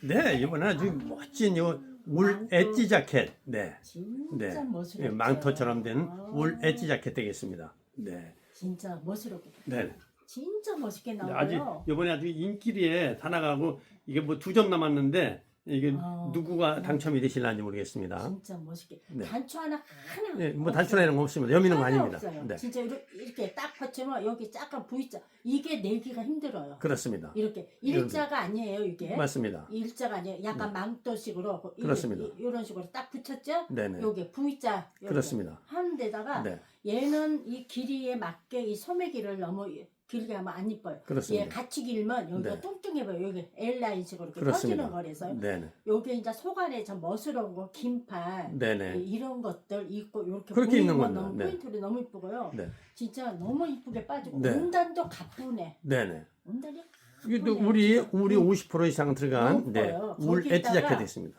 네, 이번에 아주 멋진 요울 엣지 자켓. 네. 진짜 네. 멋스럽죠. 예, 망토처럼 된 아, 울 엣지 자켓 되겠습니다. 네. 진짜 멋스럽게. 네. 진짜 멋있게 네, 나와요. 아주 이번에 아주 인기리에 다 나가고 이게 뭐 두 점 남았는데 이게 아. 누구가 당첨이 되실는지 모르겠습니다. 진짜 멋있게. 네. 단추 하나 하나. 네, 뭐 없어요. 단추나 이런 거 없습니다. 여미는 거 하나 아닙니다. 없어요. 네. 진짜 이렇게, 이렇게 딱 받치면 여기 약간 V자. 이게 내기가 힘들어요. 그렇습니다. 이렇게 일자가 아니에요 이게. 맞습니다. 일자가 아니에요. 약간 망토식으로 이- 그렇습니다. 이- 이런 식으로 딱 붙였죠. 네네. 요게 V자. 요게 그렇습니다. 하는 데다가 네. 얘는 이 길이에 맞게 이 소매기를 너무 길게 하면 안 이뻐요. 그렇습니다. 얘 같이 길면 여기가 네. 뚱뚱해 보여. 여기 L 라인식으로 이렇게 그렇습니다. 퍼지는 거라서 네네. 요게 이제 속안에 좀 멋스러운 거, 긴팔 네네. 이런 것들 입고 이렇게 그렇게 입는 건. 너무 네. 포인트로 너무 이쁘고요. 네. 진짜 너무 이쁘게 빠지고 네. 온단도 가쁘네. 네네. 온단이 이게 또 가쁘네. 우리 우리 50% 이상 들어간 너무 네. 커요. 울 엣지 거기다가 자켓 있습니다.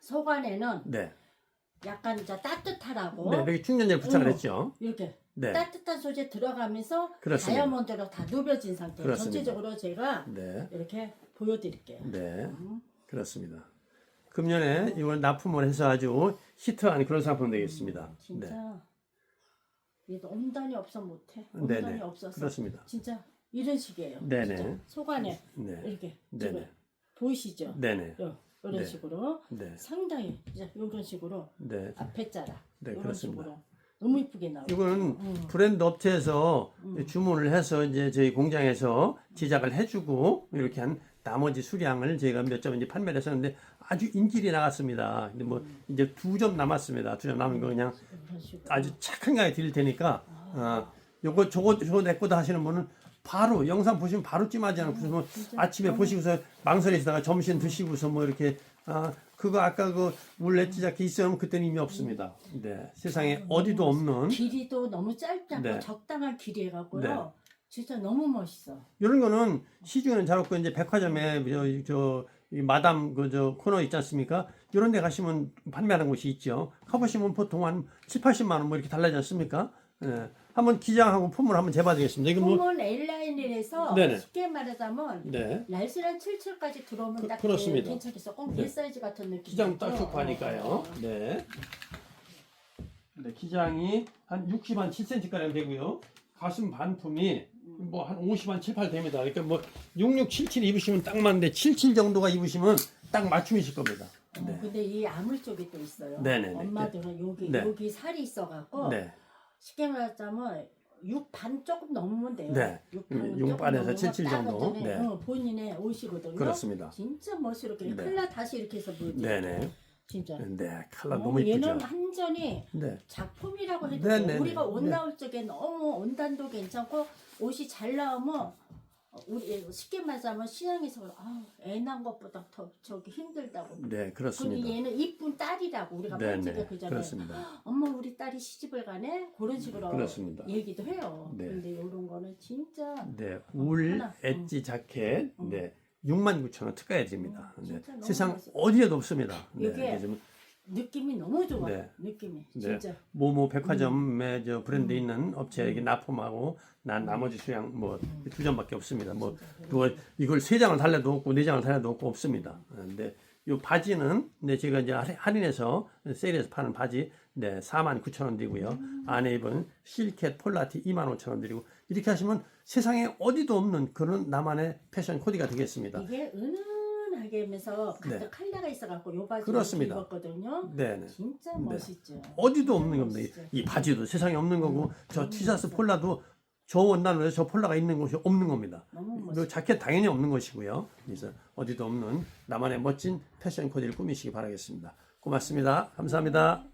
속안에는 네. 약간 이제 따뜻하라고 네, 이렇게 충전재를 부착을 어. 했죠. 이렇게 네. 따뜻한 소재 들어가면서 그렇습니다. 다이아몬드로 다 누벼진 상태. 그렇습니다. 전체적으로 제가 네. 이렇게 보여드릴게요. 네. 음. 그렇습니다. 금년에 이걸 납품을 해서 아주 히트한 그런 상품 되겠습니다. 음, 진짜 네. 얘도 온단이 없어 못해. 네네. 온단이 없어서 그렇습니다. 진짜 이런 식이에요. 네네. 진짜 속안에 네. 이렇게 네네. 지금 보이시죠? 네네. 요, 이런 네. 식으로 네. 상당히 이제 이런 식으로 네. 앞에 자라 네, 이런 그렇습니다. 식으로 너무 이쁘게 나와요. 이거는 음. 브랜드 업체에서 음. 주문을 해서 이제 저희 공장에서 제작을 해주고 이렇게 한 나머지 수량을 저희가 몇 점 이제 판매를 했었는데 아주 인기리 나갔습니다. 근데 뭐 음. 이제 두 점 남았습니다. 두 점 남은 거 그냥. 아주 착한 가게 드릴 테니까 어, 요거 저거 저거 내 거다 하시는 분은 바로 영상 보시면 바로 찜하지 않고 뭐 아침에 너무- 보시고서 망설이시다가 점심 드시고서 뭐 이렇게 아 그거 아까 그 물레찌 자켓 있으면 그때는 이미 없습니다. 네 세상에 어디도 없는 길이도 너무 짧지 않고 네. 적당한 길이 해갖고요. 네. 진짜 너무 멋있어. 이런 거는 시중에는 잘 없고 이제 백화점에 저, 저, 이 마담 그 저 코너 있지 않습니까? 이런 데 가시면 판매하는 곳이 있죠. 가보시면 보통 한 7, 80만 원 뭐 이렇게 달라지 않습니까? 예. 한번 기장하고 품을 한번 재봐 드리겠습니다. 이거 뭐 홈은 L라인에서 네네. 쉽게 말하자면 네. 날씬한 77까지 들어오면 그- 딱 그렇습니다. 괜찮겠어. 꼭 네. 일 사이즈 같은 느낌. 기장 딱 좋고 하니까요. 네. 네, 기장이 한 60, 한 7cm가량 되고요. 가슴 반품이 뭐 한 50, 한 7, 8 됩니다. 그러니까 뭐 66, 77 입으시면 딱 맞는데 77 정도가 입으시면 딱 맞춤이실 겁니다. 어, 네. 근데 이 아물 쪽이 또 있어요. 네네네. 엄마들은 여기 네. 여기 살이 있어갖고 네. 쉽게 말하자면 육 반 조금 넘으면 돼요. 네. 음, 육 반에서 넘으면 77딱 정도. 네. 어, 본인의 옷이거든요. 그렇습니다. 진짜 멋스럽게 네. 칼라 다시 이렇게 해서 보여드릴게요. 네네. 진짜. 네, 칼라 어, 너무 이쁘죠. 얘는 완전히 네. 작품이라고 해도 네, 돼요. 네, 우리가 네. 옷 네. 나올 적에 너무 온단도 괜찮고 옷이 잘 나오면 어, 우리 쉽게 말하자면 시장에서 아, 애 낳은 것보다 더 저기 힘들다고. 네, 그렇습니다. 얘는 이쁜 딸이라고 우리가 네, 솔직히 네. 그전에 그렇습니다. 엄마 우리 딸이 시집을 가네 그런 식으로 그렇습니다. 얘기도 해요. 네. 근데 이런 거는 진짜 네, 울 하나. 엣지 자켓. 음. 네. 69,000원 특가해 드립니다. 음, 네. 진짜 너무 세상. 어디에도 없습니다. 네. 이게 느낌이 너무 좋아. 네. 느낌이 네. 진짜. 모모 백화점에 저 브랜드 음. 있는 업체에게 납품하고 난 나머지 수량 뭐두 점밖에 없습니다. 뭐 진짜 또 이걸 세 장을 달래도 없고 네 장을 달래도 없고 없습니다. 근데 이 바지는 네 제가 이제 할- 할인해서 세일해서 파는 바지 네 49,000원 드리고요. 안에 입은 실켓 폴라티 25,000원 드리고 이렇게 하시면 세상에 어디도 없는 그런 나만의 패션 코디가 되겠습니다. 이게 은은 하게 하면서 같은 네. 컬러가 있어갖고 요 바지 그렇습니다. 입었거든요. 네, 네. 진짜 네. 멋있죠. 어디도 없는 겁니다. 이, 이 바지도 세상에 없는 거고 저 너무 티셔츠. 폴라도 저 원단으로 저 폴라가 있는 곳이 없는 겁니다. 너무 그 멋있어. 자켓 당연히 없는 것이고요. 그래서 어디도 없는 나만의 멋진 패션 코디를 꾸미시기 바라겠습니다. 고맙습니다. 감사합니다.